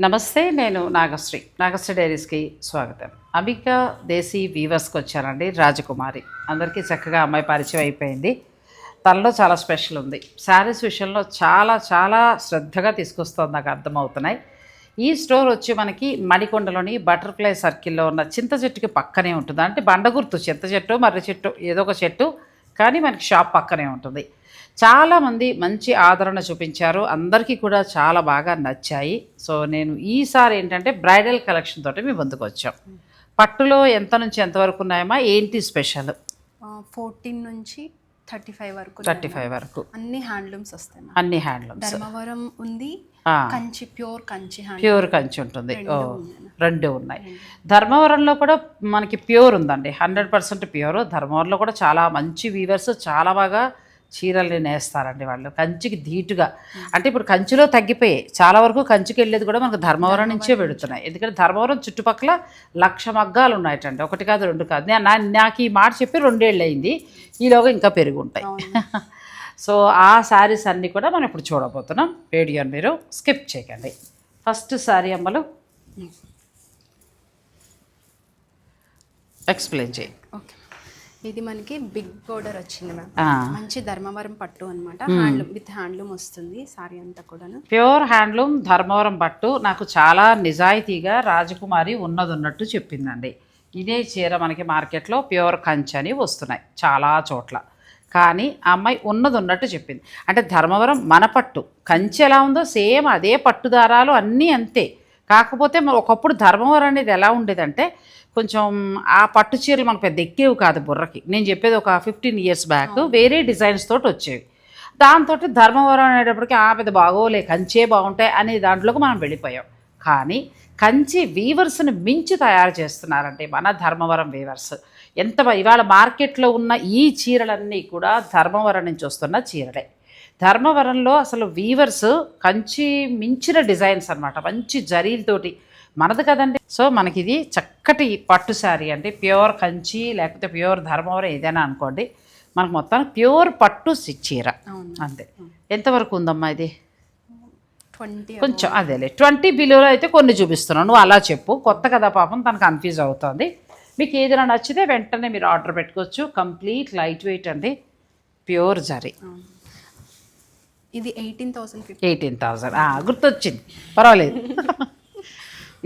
నమస్తే నేను నాగశ్రీ. నాగశ్రీ డైరీస్కి స్వాగతం. అంబికా దేశీ వీవర్స్కి వచ్చానండి రాజకుమారి. అందరికీ చక్కగా అమ్మాయి పరిచయం అయిపోయింది. తనలో చాలా స్పెషల్ ఉంది. శారీస్ విషయంలో చాలా చాలా శ్రద్ధగా తీసుకొస్తుంది నాకు అర్థమవుతున్నాయి. ఈ స్టోర్ వచ్చి మనకి మణికొండలోని బటర్ఫ్లై సర్కిల్లో ఉన్న చింత చెట్టుకి పక్కనే ఉంటుంది అంటే బండగుర్తు చింత చెట్టు మర్రి చెట్టు ఏదో ఒక చెట్టు కానీ మనకి షాప్ పక్కనే ఉంటుంది. చాలామంది మంచి ఆదరణ చూపించారు. అందరికీ కూడా చాలా బాగా నచ్చాయి. సో నేను ఈసారి ఏంటంటే బ్రైడల్ కలెక్షన్ తోటి మీ ముందుకు వచ్చాం. పట్టులో ఎంత నుంచి ఎంతవరకు ఉన్నాయమ్మా? ఏంటి స్పెషల్? ఫోర్టీన్ నుంచి థర్టీ ఫైవ్ వరకు థర్టీ ఫైవ్ వరకు. అన్ని హ్యాండ్లూమ్స్ వస్తాయి. అన్ని హ్యాండ్లూమ్స్. ధర్మవరం ఉంది కంచి ప్యూర్ కంచి ప్యూర్ కంచి ఉంటుంది. ఓ రెండు ఉన్నాయి. ధర్మవరంలో కూడా మనకి ప్యూర్ ఉందండి. Hundred percent pure. ధర్మవరంలో కూడా చాలా మంచి వీవర్స్ చాలా బాగా చీరల్ని నేస్తారండి వాళ్ళు. కంచికి ధీటుగా. అంటే ఇప్పుడు కంచిలో తగ్గిపోయాయి చాలా వరకు కంచికి వెళ్ళేది కూడా మనకు ధర్మవరం నుంచే పెడుతున్నాయి. ఎందుకంటే ధర్మవరం చుట్టుపక్కల లక్ష మగ్గాలు ఉన్నాయటండి. ఒకటి కాదు రెండు కాదు. నాకు ఈ మాట చెప్పి రెండేళ్ళు అయింది ఈలోగా ఇంకా పెరిగి ఉంటాయి సో ఆ శారీస్ అన్నీ కూడా మనం ఇప్పుడు చూడబోతున్నాం. వీడియోని మీరు స్కిప్ చేయకండి. ఫస్ట్ శారీ అమ్మలు. ఎక్స్ప్లెయిన్ చేయి. ఓకే. ఇది మనకి బిగ్ బోర్డర్ వచ్చింది మ్యామ్. మంచి ధర్మవరం పట్టు అనమాట హ్యాండ్లూమ్ విత్ హ్యాండ్లూమ్ వస్తుంది సారీ అంతా కూడాను. ప్యూర్ హ్యాండ్లూమ్ ధర్మవరం పట్టు నాకు చాలా నిజాయితీగా రాజకుమారి ఉన్నది ఉన్నట్టు చెప్పిందండి. ఇదే చీర మనకి మార్కెట్లో ప్యూర్ కంచి అని వస్తున్నాయి చాలా చోట్ల. కానీ ఆ అమ్మాయి ఉన్నది ఉన్నట్టు చెప్పింది. అంటే ధర్మవరం మన పట్టు. కంచి ఎలా ఉందో సేమ్ అదే పట్టు దారాలు అన్నీ అంతే. కాకపోతే ఒకప్పుడు ధర్మవరం అనేది ఎలా ఉండేదంటే కొంచెం ఆ పట్టు చీరలు మనకు పెద్ద ఎక్కేవి కాదు బుర్రకి. నేను చెప్పేది ఒక ఫిఫ్టీన్ ఇయర్స్ బ్యాక్ వేరే డిజైన్స్ తోటి వచ్చేవి. దాంతో ధర్మవరం అనేటప్పటికి ఆ పెద్ద బాగోలే కంచే బాగుంటాయి అనే దాంట్లోకి మనం వెళ్ళిపోయాం. కానీ కంచి వీవర్స్ని మించి తయారు చేస్తున్నారంటే మన ధర్మవరం వీవర్స్ ఎంత ఇవాళ మార్కెట్లో ఉన్న ఈ చీరలన్నీ కూడా ధర్మవరం నుంచి వస్తున్న చీరలే. ధర్మవరంలో అసలు వీవర్స్ కంచి మించిన డిజైన్స్ అన్నమాట. మంచి జరీలతోటి మనది కదండి. సో మనకి ఇది చక్కటి పట్టు శారీ అంటే ప్యూర్ కంచి లేకపోతే ప్యూర్ ధర్మవరం ఏదైనా అనుకోండి. మనకు మొత్తం ప్యూర్ పట్టు చీర అంతే. ఎంతవరకు ఉందమ్మా ఇది? ట్వంటీ కొంచెం అదేలే. ట్వంటీ బిలోలో అయితే కొన్ని చూపిస్తున్నాను. నువ్వు అలా చెప్పు. కొత్త కదా పాపం తను కన్ఫ్యూజ్ అవుతుంది. మీకు ఏదైనా నచ్చితే వెంటనే మీరు ఆర్డర్ పెట్టుకోవచ్చు. కంప్లీట్ లైట్ వెయిట్ అండి. ప్యూర్ జరీ. ఇది ఎయిటీన్ థౌసండ్ ఎయిటీన్ థౌజండ్ గుర్తొచ్చింది. పర్వాలేదు.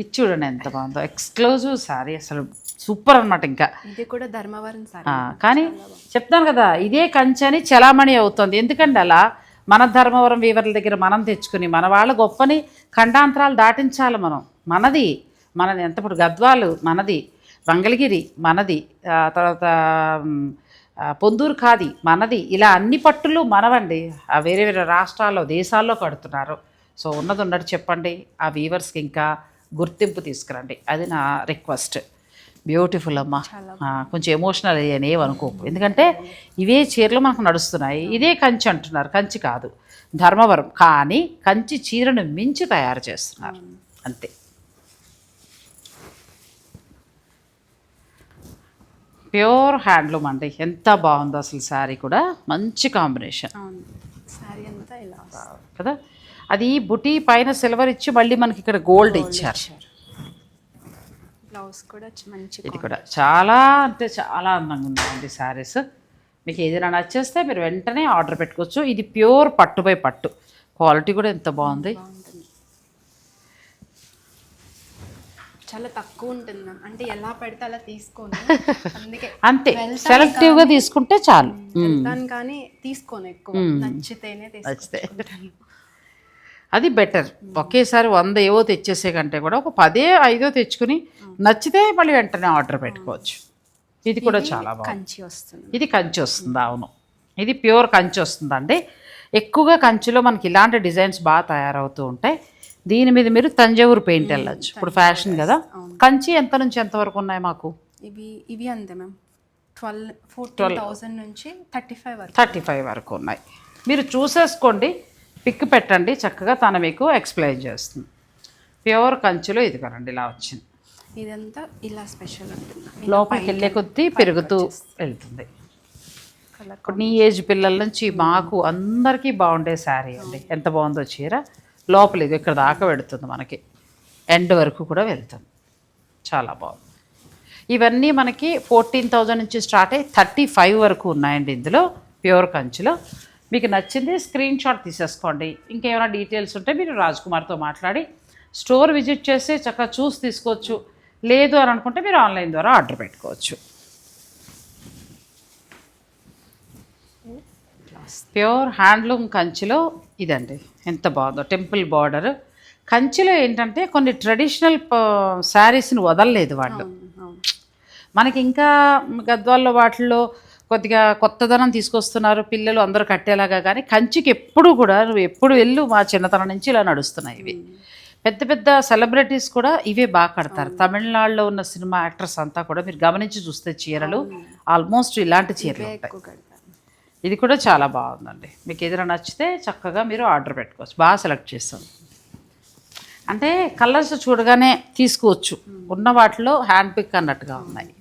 ఇది చూడండి ఎంత బాగుందో. ఎక్స్క్లూజివ్ శారీ అసలు సూపర్ అనమాట ఇంకా. ఇది కూడా ధర్మవరం కానీ చెప్తాను కదా ఇదే కంచె అని చలామణి అవుతుంది. ఎందుకంటే అలా మన ధర్మవరం వీవర్ల దగ్గర మనం తెచ్చుకుని మన వాళ్ళ గొప్పని ఖండాంతరాలు దాటించాలి మనం. మనది మనది ఎంత ఇప్పుడు గద్వాలు మనది మంగళగిరి మనది తర్వాత పొందూరు ఖాది మనది. ఇలా అన్ని పట్టులు మనవండి. వేరే వేరే రాష్ట్రాల్లో దేశాల్లో కడుతున్నారు. సో ఉన్నది ఉన్నట్టు చెప్పండి. ఆ వీవర్స్కి ఇంకా గుర్తింపు తీసుకురండి. అది నా రిక్వెస్ట్. బ్యూటిఫుల్ అమ్మా. కొంచెం ఎమోషనల్ అయ్యాను ఏమనుకోకు ఎందుకంటే ఇవే చీరలు మనకు నడుస్తున్నాయి. ఇదే కంచి అంటున్నారు. కంచి కాదు. ధర్మవరం. కానీ కంచి చీరను మించి తయారు చేస్తున్నారు. అంతే. ప్యూర్ హ్యాండ్లూమ్ అండి. ఎంత బాగుందో అసలు శారీ కూడా. మంచి కాంబినేషన్. కదా? అది బుటీ పైన సిల్వర్ ఇచ్చి మళ్ళీ మనకి ఇక్కడ గోల్డ్ ఇచ్చారు. బ్లౌజ్ కూడా మంచి ఇది కూడా చాలా అంటే చాలా అందంగా ఉందండి శారీస్ మీకు ఏదైనా నచ్చేస్తే మీరు వెంటనే ఆర్డర్ పెట్టుకోవచ్చు. ఇది ప్యూర్ పట్టు బై పట్టు. క్వాలిటీ కూడా ఎంత బాగుంది బాగుంటుంది చాలా తక్కువ ఉంటుంది మ్యామ్ అంటే ఎలా పెడితే అలా తీసుకోను. అందుకే అంతే. వెళ్తాను సెలెక్టివ్గా తీసుకుంటే చాలు. వెళ్తాను కానీ తీసుకోను ఎక్కువ. నచ్చితేనే నచ్చితే. తీసుకుంటాను. అది బెటర్ ఒకేసారి వంద ఏవో తెచ్చేసే కంటే కూడా ఒక పదే ఐదో తెచ్చుకుని నచ్చితే మళ్ళీ వెంటనే ఆర్డర్ పెట్టుకోవచ్చు. ఇది కూడా చాలా కంచి వస్తుంది. ఇది కంచి వస్తుంది అవును. ఇది ప్యూర్ కంచి వస్తుందండి. ఎక్కువగా కంచిలో మనకి ఇలాంటి డిజైన్స్ బాగా తయారవుతూ ఉంటాయి. దీని మీద మీరు తంజావూరు పెయింట్ వెళ్ళచ్చు. ఇప్పుడు ఫ్యాషన్ కదా. కంచి ఎంత నుంచి ఎంత వరకు ఉన్నాయి మాకు? ఇవి ఇవి అంతే మ్యామ్. ట్వెల్వ్ ఫోర్టీన్ థౌసండ్ నుంచి థర్టీ ఫైవ్ వరకు. థర్టీ ఫైవ్ వరకు ఉన్నాయి. మీరు చూసేసుకోండి పిక్ పెట్టండి చక్కగా తను మీకు ఎక్స్ప్లెయిన్ చేస్తుంది. ప్యూర్ కంచిలో ఇది కనండి ఇలా వచ్చింది. ఇదంతా ఇలా స్పెషల్ ఉంటుంది. లోపలికి వెళ్ళే కొద్దీ పెరుగుతూ వెళ్తుంది. నీ ఏజ్ పిల్లల నుంచి మాకు అందరికీ బాగుండే శారీ అండి. ఎంత బాగుందో చీర. లోపల ఇది ఇక్కడ దాకా పెడుతుంది మనకి. ఎండ్ వరకు కూడా వెళ్తుంది. చాలా బాగుంది. ఇవన్నీ మనకి ఫోర్టీన్ థౌజండ్ నుంచి స్టార్ట్ అయ్యి థర్టీ ఫైవ్ వరకు ఉన్నాయండి ఇందులో ప్యూర్ కంచిలో. మీకు నచ్చింది స్క్రీన్ షాట్ తీసేసుకోండి. ఇంకేమైనా డీటెయిల్స్ ఉంటే మీరు రాజ్ కుమార్తో మాట్లాడి స్టోర్ విజిట్ చేసి చక్కగా చూసి తీసుకోవచ్చు. లేదు అని అనుకుంటే మీరు ఆన్లైన్ ద్వారా ఆర్డర్ పెట్టుకోవచ్చు. ప్యూర్ హ్యాండ్లూమ్ కంచిలో ఇదండి. ఎంత బాగుందో. Temple border. కంచిలో ఏంటంటే కొన్ని ట్రెడిషనల్ శారీస్ని వదలలేదు వాళ్ళు. మనకి ఇంకా గద్వాల్లో వాటిల్లో కొద్దిగా కొత్తదనం తీసుకొస్తున్నారు. పిల్లలు అందరూ కట్టేలాగా కానీ కంచికి ఎప్పుడు కూడా నువ్వు ఎప్పుడు వెళ్ళు మా చిన్నతనం నుంచి ఇలా నడుస్తున్నాయి ఇవి. పెద్ద పెద్ద సెలబ్రిటీస్ కూడా ఇవే బాగా కడతారు. తమిళనాడులో ఉన్న సినిమా యాక్టర్స్ అంతా కూడా మీరు గమనించి చూస్తే చీరలు ఆల్మోస్ట్ ఇలాంటి చీరలు ఉంటాయి. ఇది కూడా చాలా బాగుందండి. మీకు ఏదైనా నచ్చితే చక్కగా మీరు ఆర్డర్ పెట్టుకోవచ్చు. బాగా సెలెక్ట్ చేస్తాం. అంటే కలర్స్ చూడగానే తీసుకోవచ్చు. ఉన్న వాటిలో హ్యాండ్ పిక్ అన్నట్టుగా ఉన్నాయి.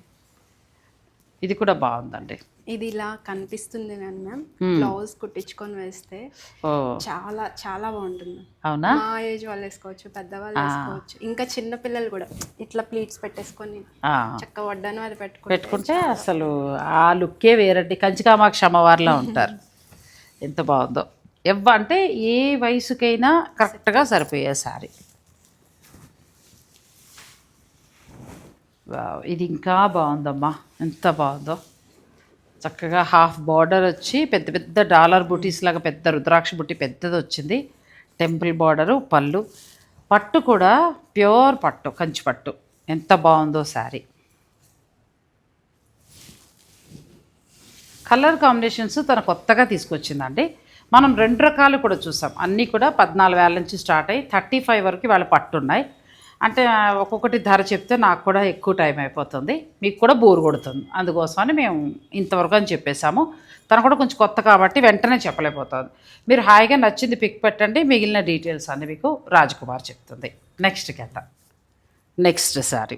ఇది కూడా బాగుందండి. ఇది ఇలా కనిపిస్తుంది కానీ మ్యామ్ బ్లౌజ్ కుట్టించుకొని వేస్తే చాలా చాలా బాగుంటుంది. అవునా? మా ఏజ్ వాళ్ళు వేసుకోవచ్చు పెద్దవాళ్ళు వేసుకోవచ్చు ఇంకా చిన్న పిల్లలు కూడా ఇట్లా ప్లీట్స్ పెట్టేసుకొని చక్క వడ్డాను అది పెట్టుకుంటే పెట్టుకుంటే అసలు ఆ లుక్కే వేరండి. కంచి కామాక్షి అమ్మవారిలా ఉంటారు. ఎంత బాగుందో. ఎవ్వ అంటే ఏ వయసుకైనా కరెక్ట్గా సరిపోయే సారీ ఇది ఇంకా బాగుందమ్మా. ఎంత బాగుందో. చక్కగా హాఫ్ బార్డర్ వచ్చి పెద్ద పెద్ద డాలర్ బుటీస్ లాగా పెద్ద రుద్రాక్ష బుట్టి పెద్దది వచ్చింది. టెంపుల్ బార్డరు పళ్ళు. పట్టు కూడా ప్యూర్ పట్టు కంచి పట్టు. ఎంత బాగుందో శారీ. కలర్ కాంబినేషన్స్ తన కొత్తగా తీసుకొచ్చిందండి. మనం రెండు రకాలు కూడా చూసాం. అన్నీ కూడా పద్నాలుగు వేల నుంచి స్టార్ట్ అయ్యి థర్టీ ఫైవ్ వరకు వాళ్ళ పట్టు ఉన్నాయి అంటే ఒక్కొక్కటి ధర చెప్తే నాకు కూడా ఎక్కువ టైం అయిపోతుంది. మీకు కూడా బోర్ కొడుతుంది. అందుకోసమని మేము ఇంతవరకు అని చెప్పేశాము. తను కూడా కొంచెం కొత్త కాబట్టి వెంటనే చెప్పలేకపోతుంది. మీరు హాయిగా నచ్చింది పిక్ పెట్టండి. మిగిలిన డీటెయిల్స్ అన్ని మీకు రాజకుమార్ చెప్తుంది. నెక్స్ట్ కథ నెక్స్ట్ సారీ.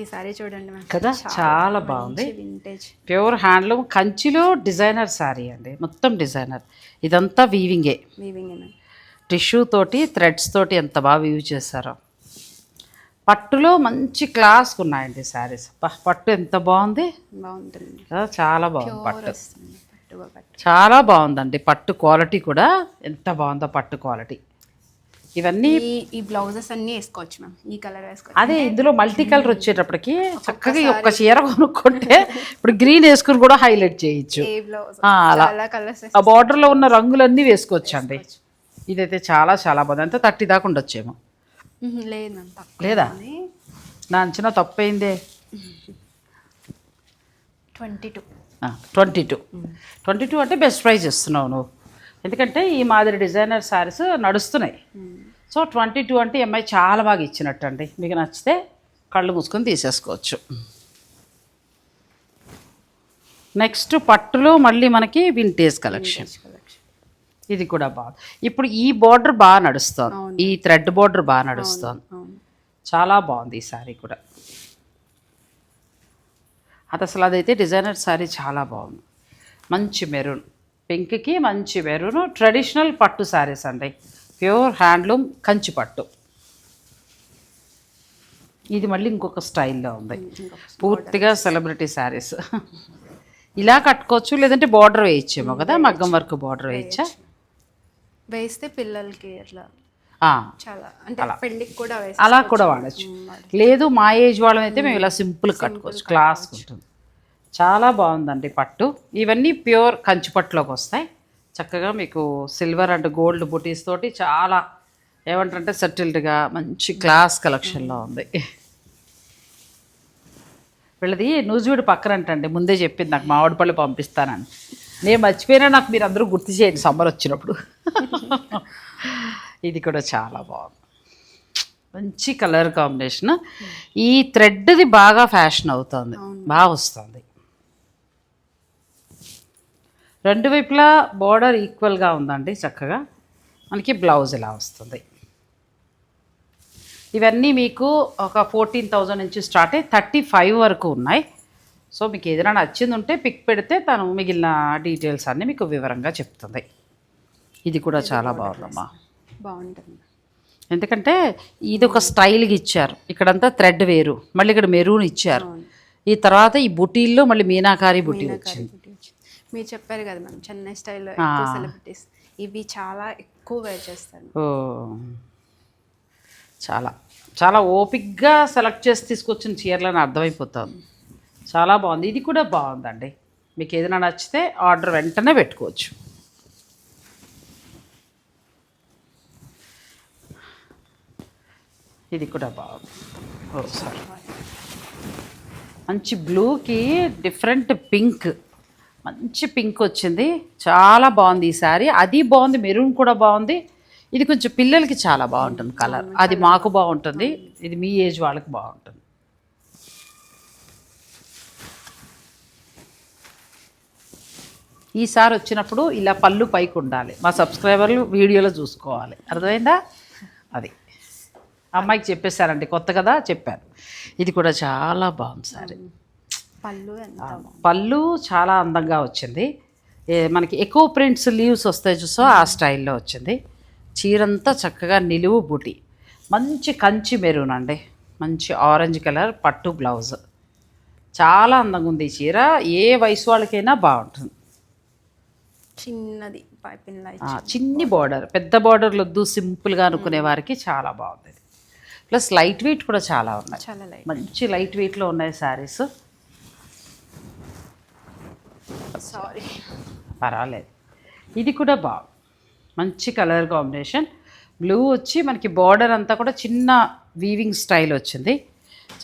ఈ సారీ చూడండి కదా? చాలా బాగుంది. వింటేజ్ ప్యూర్ హ్యాండ్లూమ్ కంచిలో డిజైనర్ శారీ అండి. మొత్తం డిజైనర్. ఇదంతా వీవింగే వీవింగ్ టిష్యూ తోటి థ్రెడ్స్ తోటి ఎంత బాగా వీవ్ చేశారో. పట్టులో మంచి క్లాస్కి ఉన్నాయండి శారీస్. పట్టు ఎంత బాగుంది? బాగుంటుంది చాలా బాగుంది పట్టు. చాలా బాగుందండి పట్టు క్వాలిటీ కూడా. ఎంత బాగుందో పట్టు క్వాలిటీ. ఇవన్నీ ఈ బ్లౌజెస్ అన్నీ వేసుకోవచ్చు మ్యామ్. ఈ కలర్ వేసుకోవచ్చు. అదే ఇందులో మల్టీ కలర్ వచ్చేటప్పటికి చక్కగా ఒక్క చీర కొనుక్కుంటే ఇప్పుడు గ్రీన్ వేసుకుని కూడా హైలైట్ చేయొచ్చు. ఆ, అలా. ఆ బార్డర్లో ఉన్న రంగులన్నీ వేసుకోవచ్చు. అండి ఇదైతే చాలా చాలా బాగుంది. అంతా థర్టీ దాకా ఉండొచ్చేమో. లేదు నా అంచనా తప్పైందే? Twenty two. Twenty two. Twenty two అంటే బెస్ట్ ప్రైస్ ఇస్తున్నావు నువ్వు. ఎందుకంటే ఈ మాదిరి డిజైనర్ శారీస్ నడుస్తున్నాయి. సో ట్వంటీ టూ అంటే ఎంఐ చాలా బాగా ఇచ్చినట్టు అండి మీకు నచ్చితే కళ్ళు మూసుకొని తీసేసుకోవచ్చు. నెక్స్ట్ పట్టులో మళ్ళీ మనకి వింటేజ్ కలెక్షన్ ఇది కూడా బాగుంది. ఇప్పుడు ఈ బార్డర్ బాగా నడుస్తుంది. ఈ థ్రెడ్ బార్డర్ బాగా నడుస్తుంది. చాలా బాగుంది ఈ శారీ కూడా. అది అసలు అదైతే డిజైనర్ శారీ చాలా బాగుంది. మంచి మెరూన్. పింక్కి మంచి మెరూన్. ట్రెడిషనల్ పట్టు శారీస్ అండి. ప్యూర్ హ్యాండ్లూమ్ కంచి పట్టు. ఇది మళ్ళీ ఇంకొక స్టైల్లో ఉంది. పూర్తిగా సెలబ్రిటీ శారీస్ ఇలా కట్టుకోవచ్చు లేదంటే బార్డర్ వేయచ్చేమో కదా? మగ్గం వర్క్ బార్డర్ వేయచ్చా. వేస్తే పిల్లలకి అట్లా చాలా అంటే పెళ్ళికి కూడా అలా కూడా వాడచ్చు. లేదు మా ఏజ్ వాళ్ళం అయితే మేము ఇలా సింపుల్ కట్టుకోవచ్చు. క్లాస్ ఉంటుంది. చాలా బాగుందండి పట్టు. ఇవన్నీ ప్యూర్ కంచి పట్టులోకి వస్తాయి. చక్కగా మీకు సిల్వర్ అండ్ గోల్డ్ బుటీస్ తోటి చాలా ఏమంటారంటే సెటిల్డ్గా మంచి క్లాస్ కలెక్షన్లో ఉంది. వీళ్ళది నూజివీడు పక్కన అంటండి ముందే చెప్పింది నాకు మామిడిపళ్ళు పంపిస్తానని. నేను మర్చిపోయినా నాకు మీరు అందరూ గుర్తు చేయండి సమ్మర్ వచ్చినప్పుడు. ఇది కూడా చాలా బాగుంది. మంచి కలర్ కాంబినేషన్. ఈ థ్రెడ్ది బాగా ఫ్యాషన్ అవుతుంది. బాగా వస్తుంది. రెండు వైపులా బార్డర్ ఈక్వల్గా ఉందండి చక్కగా. మనకి బ్లౌజ్ ఇలా వస్తుంది. ఇవన్నీ మీకు ఒక ఫోర్టీన్ థౌజండ్ నుంచి స్టార్ట్ అయ్యి థర్టీ ఫైవ్ వరకు ఉన్నాయి. సో మీకు ఏదైనా నచ్చింది ఉంటే పిక్ పెడితే తను మిగిలిన డీటెయిల్స్ అన్నీ మీకు వివరంగా చెప్తుంది. ఇది కూడా చాలా బాగుందమ్మా. బాగుంటుంది. ఎందుకంటే ఇది ఒక స్టైల్గా ఇచ్చారు. ఇక్కడంతా థ్రెడ్ వేరు. మళ్ళీ ఇక్కడ మెరూన్ ఇచ్చారు. ఈ తర్వాత ఈ బుటీల్లో మళ్ళీ మీనాకారి బుటీ వచ్చింది. మీరు చెప్పారు కదా మ్యామ్ చెన్నై స్టైల్లో సెలబ్రిటీస్. ఇవి చాలా ఎక్కువ వేర్ చేస్తారు ఓ. చాలా. చాలా ఓపిక్గా సెలెక్ట్ చేసి తీసుకొచ్చిన చీరలని అర్థమైపోతుంది చాలా బాగుంది. ఇది కూడా బాగుందండి. మీకు ఏదైనా నచ్చితే ఆర్డర్ వెంటనే పెట్టుకోవచ్చు. ఇది కూడా బాగుంది. సారీ. మంచి బ్లూకి డిఫరెంట్ పింక్. మంచి పింక్ వచ్చింది. చాలా బాగుంది ఈ సారీ అది బాగుంది మెరూన్ కూడా బాగుంది. ఇది కొంచెం పిల్లలకి చాలా బాగుంటుంది కలర్. అది మాకు బాగుంటుంది. ఇది మీ ఏజ్ వాళ్ళకి బాగుంటుంది. ఈసారి వచ్చినప్పుడు ఇలా పళ్ళు పైకి ఉండాలి. మా సబ్స్క్రైబర్లు వీడియోలో చూసుకోవాలి. అర్థమైందా? అది. అమ్మాయికి చెప్పేశారండి కొత్త కదా చెప్పాను ఇది కూడా చాలా బాగుంది సారీ. పళ్ళు పళ్ళు చాలా అందంగా వచ్చింది. ఏ, మనకి ఎక్కువ ప్రింట్స్ లీవ్స్ వస్తాయి చూసో ఆ స్టైల్లో వచ్చింది. చీరంతా చక్కగా నిలువు బుటి. మంచి కంచి మెరూన్ అండి. మంచి ఆరెంజ్ కలర్ పట్టు బ్లౌజ్. చాలా అందంగా ఉంది ఈ చీర. ఏ వయసు వాళ్ళకైనా బాగుంటుంది. చిన్నది చిన్ని బార్డర్ పెద్ద బార్డర్లు వద్దు సింపుల్గా అనుకునే వారికి చాలా బాగుంది. ప్లస్ లైట్ వెయిట్ కూడా చాలా ఉన్నాయి. చాలా లైట్ మంచి లైట్ వెయిట్లో ఉన్నాయి శారీస్. సారీ. పర్వాలేదు. ఇది కూడా బాగు మంచి కలర్ కాంబినేషన్. బ్లూ వచ్చి మనకి బార్డర్ అంతా కూడా చిన్న వీవింగ్ స్టైల్ వచ్చింది.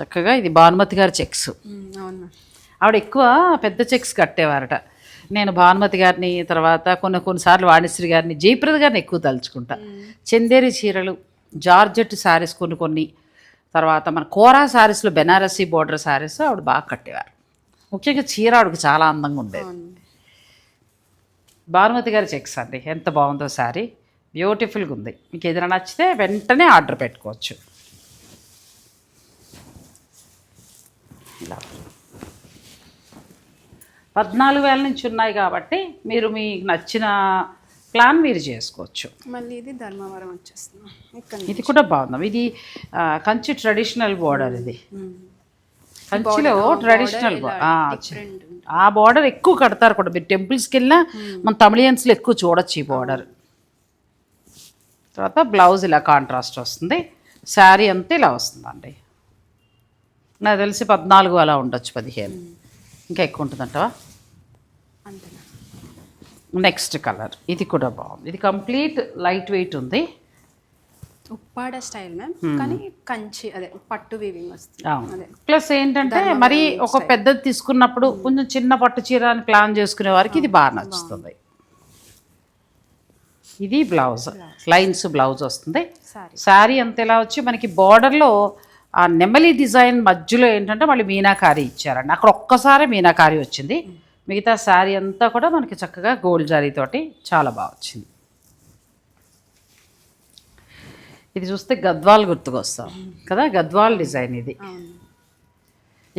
చక్కగా ఇది భానుమతి గారి చెక్స్. ఆవిడ ఎక్కువ పెద్ద చెక్స్ కట్టేవారట. నేను భానుమతి గారిని తర్వాత కొన్ని కొన్నిసార్లు వాణిశ్రీ గారిని జయప్రద గారిని ఎక్కువ తలుచుకుంటా. చందేరి చీరలు జార్జెట్ శారీస్ కొన్ని కొన్ని. తర్వాత మన కోరా శారీస్లో బెనారసీ బోర్డర్ శారీస్ ఆవిడ బాగా కట్టేవారు. ముఖ్యంగా చీర ఆవిడకి చాలా అందంగా ఉండేది. భానుమతి గారి చెక్స్ అండి. ఎంత బాగుందో సారీ బ్యూటిఫుల్గా ఉంది. మీకు ఏదైనా నచ్చితే వెంటనే ఆర్డర్ పెట్టుకోవచ్చు. ఇలా. పద్నాలుగు వేల నుంచి ఉన్నాయి కాబట్టి మీరు మీకు నచ్చిన ప్లాన్ మీరు చేసుకోవచ్చు. మళ్ళీ ఇది ధర్మవరం ఇక్కడ ఇది కూడా బాగుంది. ఇది కంచి ట్రెడిషనల్ బోర్డర్ ఇది. కంచిలో ట్రెడిషనల్ ఆ బార్డర్ ఎక్కువ కడతారు కూడా. మీరు టెంపుల్స్కి వెళ్ళినా మన తమిళియన్స్లో ఎక్కువ చూడొచ్చు ఈ బార్డర్ తర్వాత బ్లౌజ్ ఇలా కాంట్రాస్ట్ వస్తుంది. శారీ అంతా ఇలా వస్తుందండి. నాకు తెలిసి పద్నాలుగు అలా ఉండొచ్చు పదిహేను. ఇంకా ఎక్కువ ఉంటుందంటవా? నెక్స్ట్ కలర్ ఇది కూడా బాగుంది. ఇది కంప్లీట్ లైట్ వెయిట్ ఉంది. ఉప్పాడ స్టైల్ మ్యామ్ కానీ కంచి అదే పట్టు వీవింగ్ వస్తుంది. ప్లస్ ఏంటంటే మరి ఒక పెద్దది తీసుకున్నప్పుడు కొంచెం చిన్న పట్టు చీర అని ప్లాన్ చేసుకునే వారికి ఇది బాగా నచ్చుతుంది. ఇది బ్లౌజ్ లైన్స్ బ్లౌజ్ వస్తుంది. సారీ శారీ అంత ఎలా వచ్చి మనకి బార్డర్లో ఆ నెమలి డిజైన్ మధ్యలో ఏంటంటే మళ్ళీ మీనాకారి ఇచ్చారండి. అక్కడ ఒక్కసారి మీనాకారి వచ్చింది. మిగతా శారీ అంతా కూడా మనకి చక్కగా గోల్డ్ జరీతోటి చాలా బాగా వచ్చింది. ఇది చూస్తే గద్వాల్ గుర్తుకొస్తాం కదా గద్వాల్ డిజైన్ ఇది.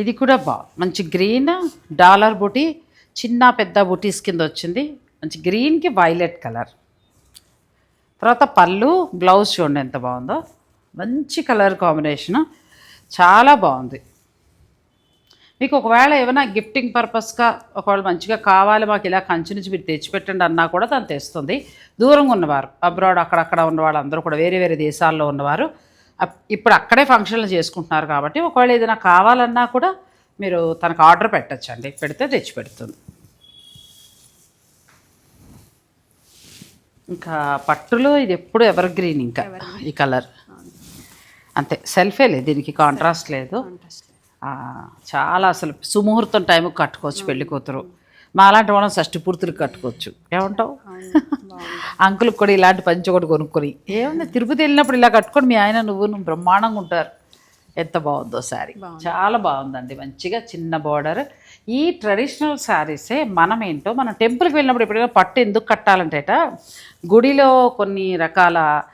ఇది కూడా బా మంచి గ్రీన్ డాలర్ బుటీ చిన్న పెద్ద బుటీస్ కింద వచ్చింది. మంచి గ్రీన్కి వైలెట్ కలర్. తర్వాత పళ్ళు బ్లౌజ్ చూడండి ఎంత బాగుందో. మంచి కలర్ కాంబినేషను. చాలా బాగుంది. మీకు ఒకవేళ ఏమైనా గిఫ్టింగ్ పర్పస్గా ఒకవేళ మంచిగా కావాలి మాకు ఇలా కంచి నుంచి మీరు తెచ్చిపెట్టండి అన్నా కూడా తను తెస్తుంది. దూరంగా ఉన్నవారు అబ్రాడ్ అక్కడక్కడ ఉన్న వాళ్ళందరూ కూడా వేరే వేరే దేశాల్లో ఉన్నవారు ఇప్పుడు అక్కడే ఫంక్షన్లు చేసుకుంటున్నారు కాబట్టి ఒకవేళ ఏదైనా కావాలన్నా కూడా మీరు తనకు ఆర్డర్ పెట్టచ్చండి. పెడితే తెచ్చి పెడుతుంది ఇంకా పట్టులో ఇది ఎప్పుడు ఎవర్ గ్రీన్ ఇంకా ఈ కలర్ అంతే. సెల్ఫే లేదు దీనికి కాంట్రాస్ట్ లేదు. చాలా అసలు సుముహూర్తం టైంకి కట్టుకోవచ్చు పెళ్ళి కూతురు. మాలాంటి వాళ్ళం షష్టి పూర్తులు కట్టుకోవచ్చు. ఏమంటావు? అంకుల్కి కూడా ఇలాంటి పంచి ఒకటి కొనుక్కొని ఏముంది తిరుపతి వెళ్ళినప్పుడు ఇలా కట్టుకొని మీ ఆయన నువ్వు నువ్వు బ్రహ్మాండంగా ఉంటారు. ఎంత బాగుందో శారీ. చాలా బాగుందండి. మంచిగా చిన్న బార్డర్. ఈ ట్రెడిషనల్ శారీసే మనం ఏంటో మనం టెంపుల్కి వెళ్ళినప్పుడు ఎప్పుడైనా పట్టు ఎందుకు కట్టాలంటేట గుడిలో కొన్ని రకాల మ్,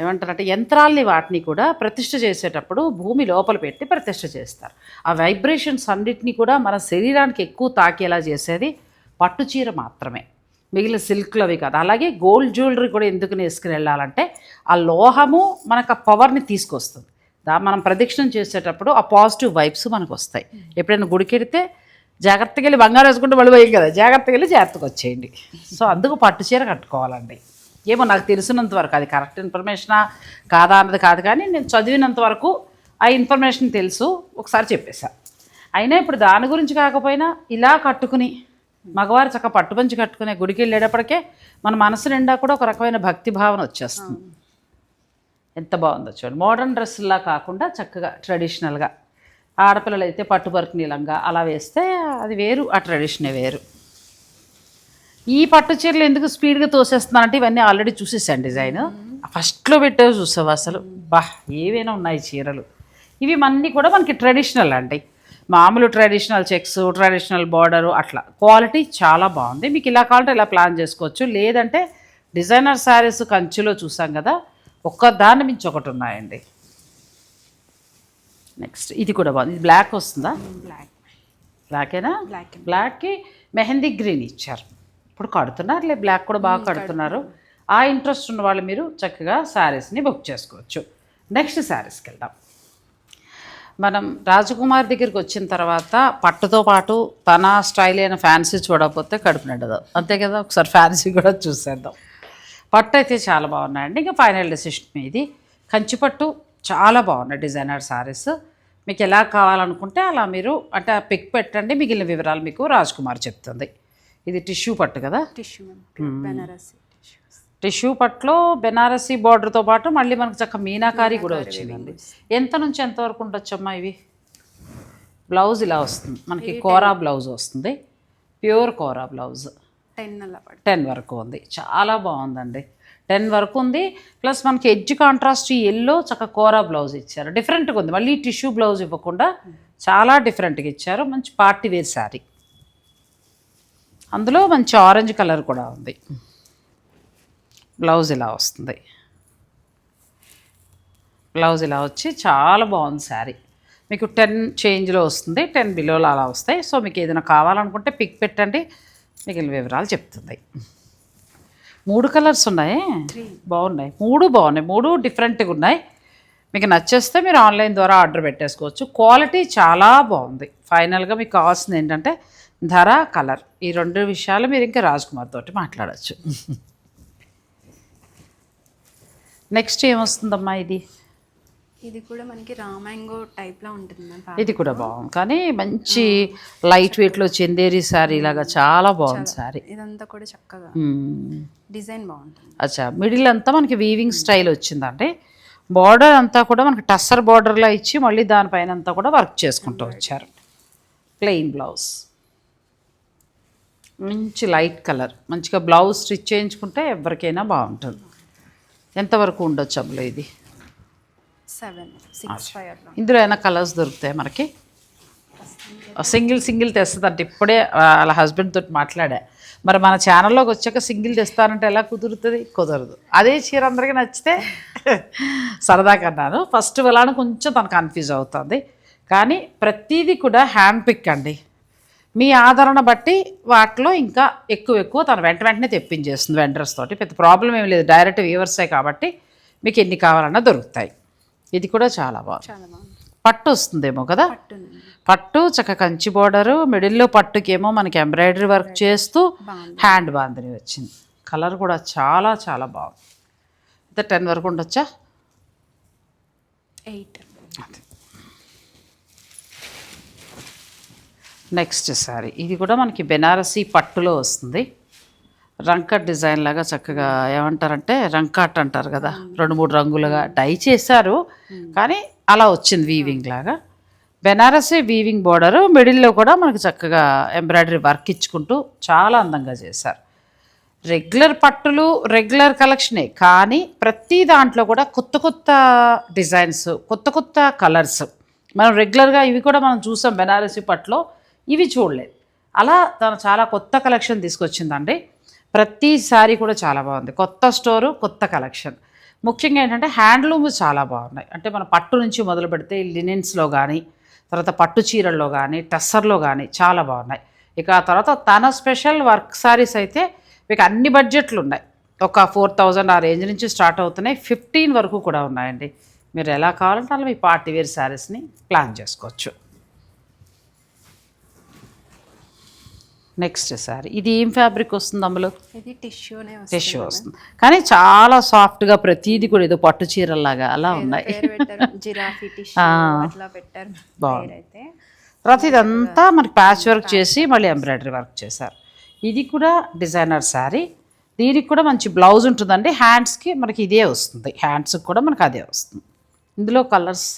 ఏమంటారంటే యంత్రాల్ని వాటిని కూడా ప్రతిష్ఠ చేసేటప్పుడు భూమి లోపల పెట్టి ప్రతిష్ఠ చేస్తారు. ఆ వైబ్రేషన్స్ అన్నిటినీ కూడా మన శరీరానికి ఎక్కువ తాకేలా చేసేది పట్టు చీర మాత్రమే. మిగిలిన సిల్క్లు అవి కాదు. అలాగే గోల్డ్ జ్యువెలరీ కూడా ఎందుకు వేసుకుని వెళ్ళాలంటే ఆ లోహము మనకు ఆ పవర్ని తీసుకొస్తుంది. దా మనం ప్రదక్షిణం చేసేటప్పుడు ఆ పాజిటివ్ వైబ్స్ మనకు వస్తాయి. ఎప్పుడైనా గుడికెడితే జాగ్రత్తగా వెళ్ళి బంగారం వేసుకుంటే మళ్ళీ పోయి కదా? జాగ్రత్తగా వెళ్ళి జాగ్రత్తగా వచ్చేయండి. సో అందుకు పట్టు చీర కట్టుకోవాలండి. ఏమో నాకు తెలిసినంత వరకు అది కరెక్ట్ ఇన్ఫర్మేషనా కాదా అన్నది కాదు కానీ నేను చదివినంత వరకు ఆ ఇన్ఫర్మేషన్ తెలుసు. ఒకసారి చెప్పేశా. అయినా ఇప్పుడు దాని గురించి కాకపోయినా ఇలా కట్టుకుని మగవారు చక్క పట్టుపంచి కట్టుకునే గుడికి వెళ్ళేటప్పటికే మన మనసు నిండా కూడా ఒక రకమైన భక్తి భావన వచ్చేస్తుంది. ఎంత బాగుందో చూడండి. మోడర్న్ డ్రెస్సులా కాకుండా చక్కగా ట్రెడిషనల్గా. ఆడపిల్లలు అయితే పట్టుబరకు నీలంగా అలా వేస్తే అది వేరు ఆ ట్రెడిషనే వేరు. ఈ పట్టు చీరలు ఎందుకు స్పీడ్గా తోసేస్తున్నానంటే ఇవన్నీ ఆల్రెడీ చూసేసాను డిజైన్ ఫస్ట్లో పెట్టే చూసావు అసలు? బా ఏవైనా ఉన్నాయి చీరలు. ఇవి అన్నీ కూడా మనకి ట్రెడిషనల్ అండి. మామూలు ట్రెడిషనల్ చెక్స్ ట్రెడిషనల్ బార్డరు అట్లా. క్వాలిటీ చాలా బాగుంది. మీకు ఇలా కావాలంటే ఇలా ప్లాన్ చేసుకోవచ్చు. లేదంటే డిజైనర్ శారీస్ కంచులో చూసాం కదా ఒక్క దాన్ని మించి ఒకటి ఉన్నాయండి. నెక్స్ట్ ఇది కూడా బాగుంది. ఇది బ్లాక్ వస్తుందా? బ్లాక్ బ్లాకేనా బ్లాక్ బ్లాక్కి మెహందీ గ్రీన్ ఇచ్చారు. ఇప్పుడు కడుతున్నారులే బ్లాక్ కూడా బాగా కడుతున్నారు. ఆ ఇంట్రెస్ట్ ఉన్న వాళ్ళు మీరు చక్కగా శారీస్ని బుక్ చేసుకోవచ్చు. నెక్స్ట్ శారీస్కి వెళ్దాం. మనం రాజకుమార్ దగ్గరికి వచ్చిన తర్వాత పట్టుతో పాటు తన స్టైల్ అయిన ఫ్యాన్సీ చూడకపోతే కడుపు నిండదు. అంతే కదా? ఒకసారి ఫ్యాన్సీ కూడా చూసేద్దాం. పట్టు అయితే చాలా బాగున్నాయండి. ఇంకా ఫైనల్ డెసిషన్ మీది. కంచి పట్టు చాలా బాగున్నాయి డిజైనర్ శారీస్ మీకు ఎలా కావాలనుకుంటే అలా మీరు అంటే పిక్ పెట్టండి. మిగిలిన వివరాలు మీకు రాజ్ కుమార్ చెప్తుంది. ఇది టిష్యూ పట్టు కదా? టిష్యూ బెనారసి టిష్యూ పట్టులో బెనారసీ బార్డర్తో పాటు మళ్ళీ మనకు చక్క మీనాకారి కూడా వచ్చిందండి. ఎంత నుంచి ఎంత వరకు ఉండొచ్చమ్మా ఇవి? బ్లౌజ్ ఇలా వస్తుంది. మనకి కోరా బ్లౌజ్ వస్తుంది. Pure kora blouse. Ten ten వరకు ఉంది. చాలా బాగుందండి. టెన్ వరకు ఉంది. ప్లస్ మనకి ఎడ్జ్ కాంట్రాస్ట్ ఎల్లో చక్క కోరా బ్లౌజ్ ఇచ్చారు. డిఫరెంట్గా ఉంది. మళ్ళీ టిష్యూ బ్లౌజ్ ఇవ్వకుండా చాలా డిఫరెంట్గా ఇచ్చారు. మంచి పార్టీ వేర్ శారీ. అందులో మంచి ఆరెంజ్ కలర్ కూడా ఉంది. బ్లౌజ్ ఇలా వస్తుంది. బ్లౌజ్ ఇలా వచ్చి చాలా బాగుంది శారీ. మీకు టెన్ చేంజ్లో వస్తుంది టెన్ బిలోలో అలా వస్తాయి. సో మీకు ఏదైనా కావాలనుకుంటే పిక్ పెట్టండి. మిగిలిన వివరాలు చెప్తుంది. మూడు కలర్స్ ఉన్నాయి. బాగున్నాయి. మూడు బాగున్నాయి. మూడు డిఫరెంట్గా ఉన్నాయి. మీకు నచ్చేస్తే మీరు ఆన్లైన్ ద్వారా ఆర్డర్ పెట్టేసుకోవచ్చు. క్వాలిటీ చాలా బాగుంది. ఫైనల్గా మీకు కావాల్సింది ఏంటంటే ధర కలర్. ఈ రెండు విషయాలు మీరు ఇంకా రాజ్ కుమార్ తోటి మాట్లాడచ్చు. నెక్స్ట్ ఏమొస్తుందమ్మా ఇది? ఇది కూడా మనకి రామాంగో టైప్లో ఉంటుంది ఇది కూడా బాగుంది. కానీ మంచి లైట్ వెయిట్లో చందేరి శారీ లాగా చాలా బాగుంది శారీ ఇదంతా కూడా చక్కగా. డిజైన్ బాగుంటుంది. అచ్చా మిడిల్ అంతా మనకి వీవింగ్ స్టైల్ వచ్చిందండి. బార్డర్ అంతా కూడా మనకి టస్సర్ బార్డర్లా ఇచ్చి మళ్ళీ దానిపైన అంతా కూడా వర్క్ చేసుకుంటూ వచ్చారు. ప్లెయిన్ బ్లౌజ్ మంచి లైట్ కలర్. మంచిగా బ్లౌజ్ స్టిచ్ చేయించుకుంటే ఎవరికైనా బాగుంటుంది. ఎంతవరకు ఉండొచ్చు అబ్బులో ఇది? సెవెన్ ఇందులో ఏమైనా కలర్స్ దొరుకుతాయి మనకి? సింగిల్ సింగిల్ తెస్తుందంటే ఇప్పుడే వాళ్ళ హస్బెండ్ తోటి మాట్లాడా. మరి మన ఛానల్లోకి వచ్చాక సింగిల్ తెస్తానంటే ఎలా కుదురుతుంది? కుదరదు. అదే చీర అందరికీ నచ్చితే సరదాగా అన్నాను. ఫస్ట్ వెళ్ళాను కొంచెం తను కన్ఫ్యూజ్ అవుతుంది. కానీ ప్రతిదీ కూడా హ్యాండ్ పిక్ అండి. మీ ఆదరణ బట్టి వాటిలో ఇంకా ఎక్కువ ఎక్కువ తను వెంట వెంటనే తెప్పించేస్తుంది వెండర్స్ తోటి. పెద్ద ప్రాబ్లం ఏం లేదు. డైరెక్ట్ వ్యూవర్సే కాబట్టి మీకు ఎన్ని కావాలన్నా దొరుకుతాయి. ఇది కూడా చాలా బాగుంది. పట్టు వస్తుందేమో కదా? పట్టు చక్క కంచి బోర్డరు మిడిల్లో పట్టుకేమో మనకి ఎంబ్రాయిడరీ వర్క్ చేస్తూ హ్యాండ్ బాందని వచ్చింది. కలర్ కూడా చాలా చాలా బాగుంది. అయితే టెన్ వరకు ఉండొచ్చా? Eight next sari. ఇది కూడా మనకి బెనారసీ పట్టులో వస్తుంది. రంకట్ డిజైన్ లాగా చక్కగా ఏమంటారంటే రంకాట్ అంటారు కదా. రెండు మూడు రంగులుగా డై చేశారు. కానీ అలా వచ్చింది వీవింగ్ లాగా. బెనారసీ వీవింగ్ బోర్డర్ మిడిల్లో కూడా మనకి చక్కగా ఎంబ్రాయిడరీ వర్క్ ఇచ్చుకుంటూ చాలా అందంగా చేశారు. రెగ్యులర్ పట్టులు రెగ్యులర్ కలెక్షనే కానీ ప్రతి దాంట్లో కూడా కొత్త కొత్త డిజైన్స్ కొత్త కొత్త కలర్స్ మనం రెగ్యులర్గా ఇవి కూడా మనం చూసాం బెనారసీ పట్టులో. ఇవి చూడలేదు. అలా తను చాలా కొత్త కలెక్షన్ తీసుకొచ్చిందండి. ప్రతి సారీ కూడా చాలా బాగుంది. కొత్త స్టోరు కొత్త కలెక్షన్. ముఖ్యంగా ఏంటంటే హ్యాండ్లూమ్ చాలా బాగున్నాయి. అంటే మన పట్టు నుంచి మొదలు పెడితే లినెన్స్లో కానీ తర్వాత పట్టు చీరల్లో కానీ టస్సర్లో కానీ చాలా బాగున్నాయి. ఇక ఆ తర్వాత తన స్పెషల్ వర్క్ సారీస్ అయితే మీకు అన్ని బడ్జెట్లు ఉన్నాయి ఒక ఫోర్ థౌజండ్ ఆ రేంజ్ నుంచి స్టార్ట్ అవుతున్నాయి. ఫిఫ్టీన్ వరకు కూడా ఉన్నాయండి. మీరు ఎలా కావాలంటే అలా మీ పార్టీ వేర్ శారీస్ని ప్లాన్ చేసుకోవచ్చు. నెక్స్ట్ సారీ. ఇది ఏం ఫ్యాబ్రిక్ వస్తుంది అందులో? ఇది టిష్యూనే టిష్యూ వస్తుంది కానీ చాలా సాఫ్ట్గా ప్రతిదీ కూడా ఏదో పట్టు చీరల్లాగా అలా ఉన్నాయి. జిరాఫీ టిష్యూ అట్లా పెట్టారు తర్వాత ఇదంతా మనకి ప్యాచ్ వర్క్ చేసి మళ్ళీ ఎంబ్రాయిడరీ వర్క్ చేశారు. ఇది కూడా డిజైనర్ శారీ దీనికి కూడా మంచి బ్లౌజ్ ఉంటుందండి. హ్యాండ్స్కి మనకి ఇదే వస్తుంది. హ్యాండ్స్కి కూడా మనకి అదే వస్తుంది. ఇందులో కలర్స్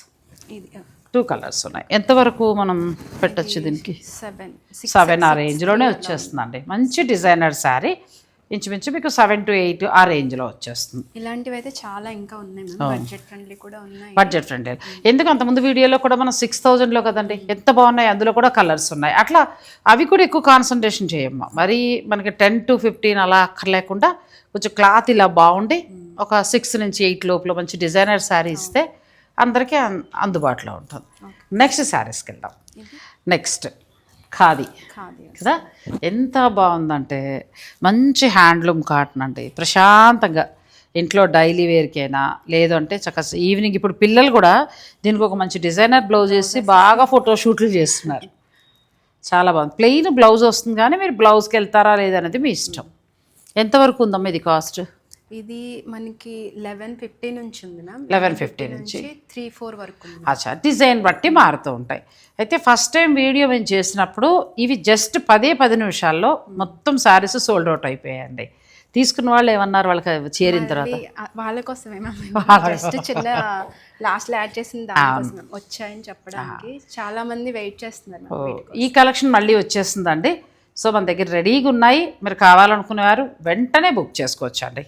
ఇది టూ కలర్స్ ఉన్నాయి. ఎంతవరకు మనం పెట్టచ్చు దీనికి? సెవెన్ సెవెన్ ఆ రేంజ్లోనే వచ్చేస్తుందండి. మంచి డిజైనర్ శారీ. ఇంచుమించు మీకు సెవెన్ టు ఎయిట్ ఆ రేంజ్లో వచ్చేస్తుంది. ఇలాంటివి అయితే చాలా ఇంకా ఉన్నాయి బడ్జెట్ ఫ్రెండ్లీ కూడా ఉన్నాయి. బడ్జెట్ ఫ్రెండ్లీ ఎందుకు అంతకుముందు వీడియోలో కూడా మనం సిక్స్ థౌజండ్లో కదండి? ఎంత బాగున్నాయి? అందులో కూడా కలర్స్ ఉన్నాయి. అట్లా అవి కూడా ఎక్కువ కాన్సన్ట్రేషన్ చేయమ్మా. మరి మనకి టెన్ టు ఫిఫ్టీన్ అలా అక్కర్లేకుండా కొంచెం క్లాత్ ఇలా బాగుండి ఒక సిక్స్ నుంచి ఎయిట్ లోపల మంచి డిజైనర్ శారీ ఇస్తే అందరికీ అన్- అందుబాటులో ఉంటుంది. నెక్స్ట్ శారీస్కి వెళ్దాం. నెక్స్ట్ ఖాదీ. ఖాదీ కదా? ఎంత బాగుందంటే మంచి హ్యాండ్లూమ్ కాటన్ అండి. ప్రశాంతంగా ఇంట్లో డైలీ వేర్కైనా లేదు అంటే చక్కగా ఈవినింగ్ ఇప్పుడు పిల్లలు కూడా దీనికి ఒక మంచి డిజైనర్ బ్లౌజ్ వేసి బాగా ఫోటో షూట్లు చేస్తున్నారు. చాలా బాగుంది. ప్లెయిన్ బ్లౌజ్ వస్తుంది కానీ మీరు బ్లౌజ్కి వెళ్తారా లేదనేది మీ ఇష్టం. ఎంతవరకు ఉందమ్మా ఇది కాస్ట్? ఇది మనకి లెవెన్ ఫిఫ్టీ నుంచి ఉంది మ్యామ్ లెవెన్ ఫిఫ్టీ నుంచి త్రీ ఫోర్ వరకు అచ్చా డిజైన్ బట్టి మారుతూ ఉంటాయి. అయితే ఫస్ట్ టైం వీడియో మేము చేసినప్పుడు ఇవి జస్ట్ పదే పది నిమిషాల్లో మొత్తం శారీస్ సోల్డ్ అవుట్ అయిపోయాయండి. తీసుకున్న వాళ్ళు ఏమన్నారు వాళ్ళకి చేరిన తర్వాత? వాళ్ళ కోసమే జస్ట్ చిన్న లాస్ట్ యాడ్ చేసిన దానికోసం వచ్చాయని చెప్పడానికి చాలా మంది వెయిట్ చేస్తున్నారు ఈ కలెక్షన్ మళ్ళీ వచ్చేస్తుందండి. సో మన దగ్గర రెడీగా ఉన్నాయి. మీరు కావాలనుకునేవారు వెంటనే బుక్ చేసుకోవచ్చు అండి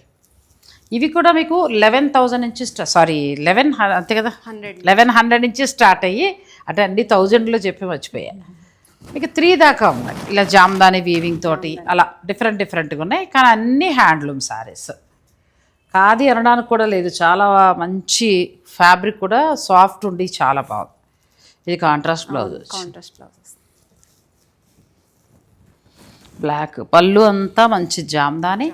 ఇవి కూడా మీకు లెవెన్ థౌజండ్ నుంచి స్టా సారీ లెవెన్ అంతే కదా? హండ్రెడ్ లెవెన్ హండ్రెడ్ నుంచి స్టార్ట్ అయ్యి అంటే అన్ని థౌజండ్లో చెప్పి మర్చిపోయా. మీకు త్రీ దాకా ఉన్నాయి. ఇలా జామ్దాని వీవింగ్ తోటి అలా డిఫరెంట్ డిఫరెంట్గా ఉన్నాయి. కానీ అన్నీ హ్యాండ్లూమ్ శారీస్ కాది అనడానికి కూడా లేదు. చాలా మంచి ఫ్యాబ్రిక్ కూడా సాఫ్ట్ ఉండి చాలా బాగుంది. ఇది contrast blouse contrast blouses black పళ్ళు అంతా మంచి జామ్దాని.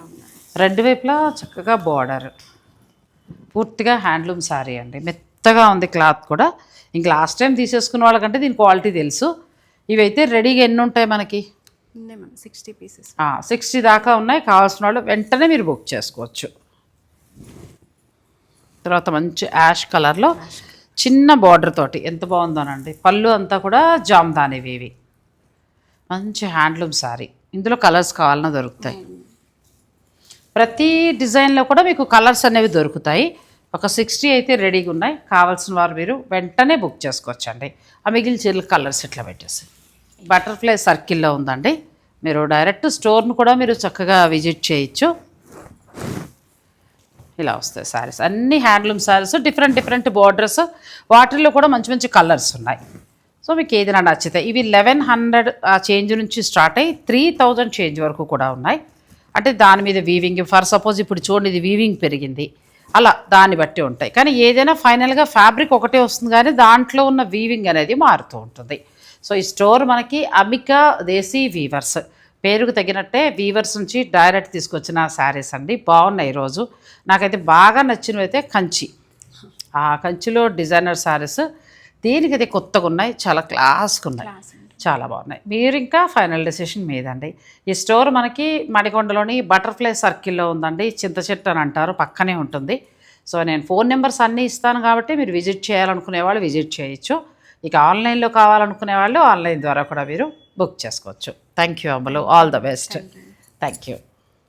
రెండు వైపులా చక్కగా బార్డర్ పూర్తిగా హ్యాండ్లూమ్ శారీ అండి. మెత్తగా ఉంది క్లాత్ కూడా. ఇంక లాస్ట్ టైం తీసేసుకున్న వాళ్ళకంటే దీని క్వాలిటీ తెలుసు. ఇవైతే రెడీగా ఎన్ని ఉంటాయి మనకి? సిక్స్టీ పీసెస్ సిక్స్టీ దాకా ఉన్నాయి. కావాల్సిన వాళ్ళు వెంటనే మీరు బుక్ చేసుకోవచ్చు. తర్వాత మంచి యాష్ కలర్లో చిన్న బార్డర్ తోటి. ఎంత బాగుందోనండి. పళ్ళు అంతా కూడా జామ్దాని ఇవి. మంచి హ్యాండ్లూమ్ శారీ ఇందులో కలర్స్ కావాలన్నా దొరుకుతాయి. ప్రతి డిజైన్లో కూడా మీకు కలర్స్ అనేవి దొరుకుతాయి. ఒక సిక్స్టీ అయితే రెడీగా ఉన్నాయి. కావాల్సిన వారు మీరు వెంటనే బుక్ చేసుకోవచ్చండి. ఆ మిగిలిన చీరలు కలర్స్ ఇట్లా పెట్టేసి. బటర్ఫ్లై సర్కిల్లో ఉందండి. మీరు డైరెక్ట్ స్టోర్ను కూడా మీరు చక్కగా విజిట్ చేయొచ్చు. ఇలా వస్తాయి శారీస్ అన్ని handloom saris different different borders వాటిల్లో కూడా మంచి మంచి కలర్స్ ఉన్నాయి. సో మీకు ఏదైనా నచ్చితే. ఇవి లెవెన్ హండ్రెడ్ ఆ చేంజ్ నుంచి స్టార్ట్ అయ్యి త్రీ థౌజండ్ చేంజ్ వరకు కూడా ఉన్నాయి. అంటే దాని మీద వీవింగ్ ఫర్ సపోజ్ ఇప్పుడు చూడండి ఇది వీవింగ్ పెరిగింది. అలా దాన్ని బట్టి ఉంటాయి. కానీ ఏదైనా ఫైనల్గా ఫ్యాబ్రిక్ ఒకటే వస్తుంది కానీ దాంట్లో ఉన్న వీవింగ్ అనేది మారుతూ ఉంటుంది. సో ఈ స్టోర్ మనకి అమికా దేశీ వీవర్స్ పేరుకు తగినట్టే వీవర్స్ నుంచి డైరెక్ట్ తీసుకొచ్చిన శారీస్ అండి. బాగున్నాయి ఈరోజు నాకైతే బాగా నచ్చినవి అయితే కంచి. ఆ కంచిలో డిజైనర్ శారీస్ దీనికైతే కొత్తగా ఉన్నాయి చాలా క్లాస్గా ఉన్నాయి చాలా బాగున్నాయి. మీరు ఇంకా ఫైనల్ డెసిషన్ మీదండి. ఈ స్టోర్ మనకి మడికొండలోని బటర్ఫ్లై సర్కిల్లో ఉందండి. చింత చెట్టు అని అంటారు. పక్కనే ఉంటుంది. సో నేను ఫోన్ నెంబర్స్ అన్నీ ఇస్తాను కాబట్టి మీరు విజిట్ చేయాలనుకునే వాళ్ళు విజిట్ చేయొచ్చు. ఇక ఆన్లైన్లో కావాలనుకునే వాళ్ళు ఆన్లైన్ ద్వారా కూడా మీరు బుక్ చేసుకోవచ్చు. థ్యాంక్ యూ అమ్మలు all the best. Thank you